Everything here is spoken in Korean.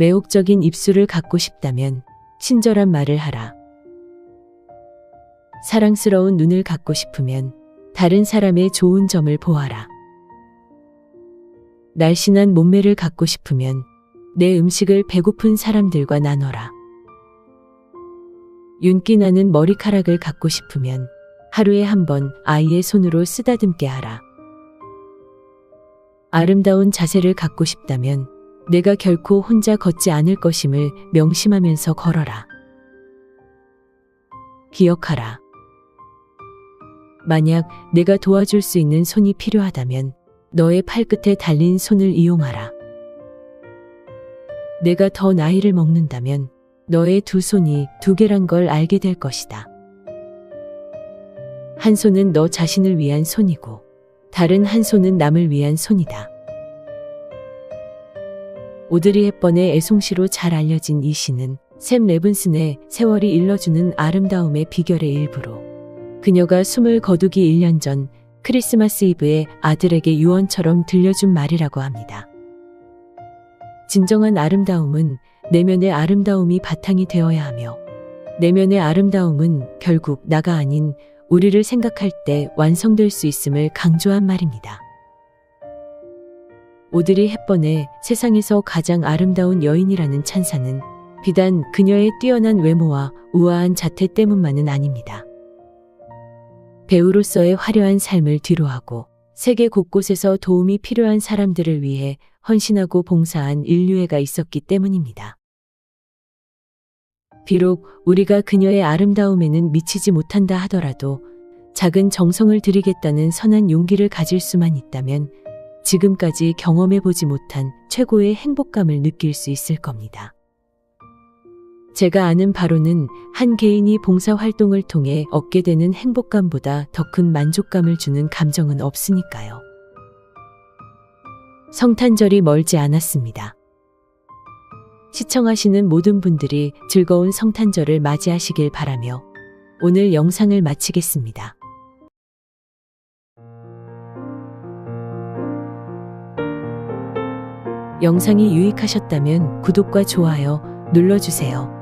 매혹적인 입술을 갖고 싶다면 친절한 말을 하라. 사랑스러운 눈을 갖고 싶으면 다른 사람의 좋은 점을 보아라. 날씬한 몸매를 갖고 싶으면 내 음식을 배고픈 사람들과 나눠라. 윤기 나는 머리카락을 갖고 싶으면 하루에 한 번 아이의 손으로 쓰다듬게 하라. 아름다운 자세를 갖고 싶다면 내가 결코 혼자 걷지 않을 것임을 명심하면서 걸어라. 기억하라. 만약 내가 도와줄 수 있는 손이 필요하다면 너의 팔끝에 달린 손을 이용하라. 내가 더 나이를 먹는다면 너의 두 손이 두 개란 걸 알게 될 것이다. 한 손은 너 자신을 위한 손이고 다른 한 손은 남을 위한 손이다. 오드리 헵번의 애송시로 잘 알려진 이 시는 샘 레븐슨의 세월이 일러주는 아름다움의 비결의 일부로 그녀가 숨을 거두기 1년 전 크리스마스 이브에 아들에게 유언처럼 들려준 말이라고 합니다. 진정한 아름다움은 내면의 아름다움이 바탕이 되어야 하며 내면의 아름다움은 결국 나가 아닌 우리를 생각할 때 완성될 수 있음을 강조한 말입니다. 오드리 헵번의 세상에서 가장 아름다운 여인이라는 찬사는 비단 그녀의 뛰어난 외모와 우아한 자태 때문만은 아닙니다. 배우로서의 화려한 삶을 뒤로하고 세계 곳곳에서 도움이 필요한 사람들을 위해 헌신하고 봉사한 인류애가 있었기 때문입니다. 비록 우리가 그녀의 아름다움에는 미치지 못한다 하더라도 작은 정성을 들이겠다는 선한 용기를 가질 수만 있다면 지금까지 경험해보지 못한 최고의 행복감을 느낄 수 있을 겁니다. 제가 아는 바로는 한 개인이 봉사활동을 통해 얻게 되는 행복감보다 더 큰 만족감을 주는 감정은 없으니까요. 성탄절이 멀지 않았습니다. 시청하시는 모든 분들이 즐거운 성탄절을 맞이하시길 바라며 오늘 영상을 마치겠습니다. 영상이 유익하셨다면 구독과 좋아요 눌러주세요.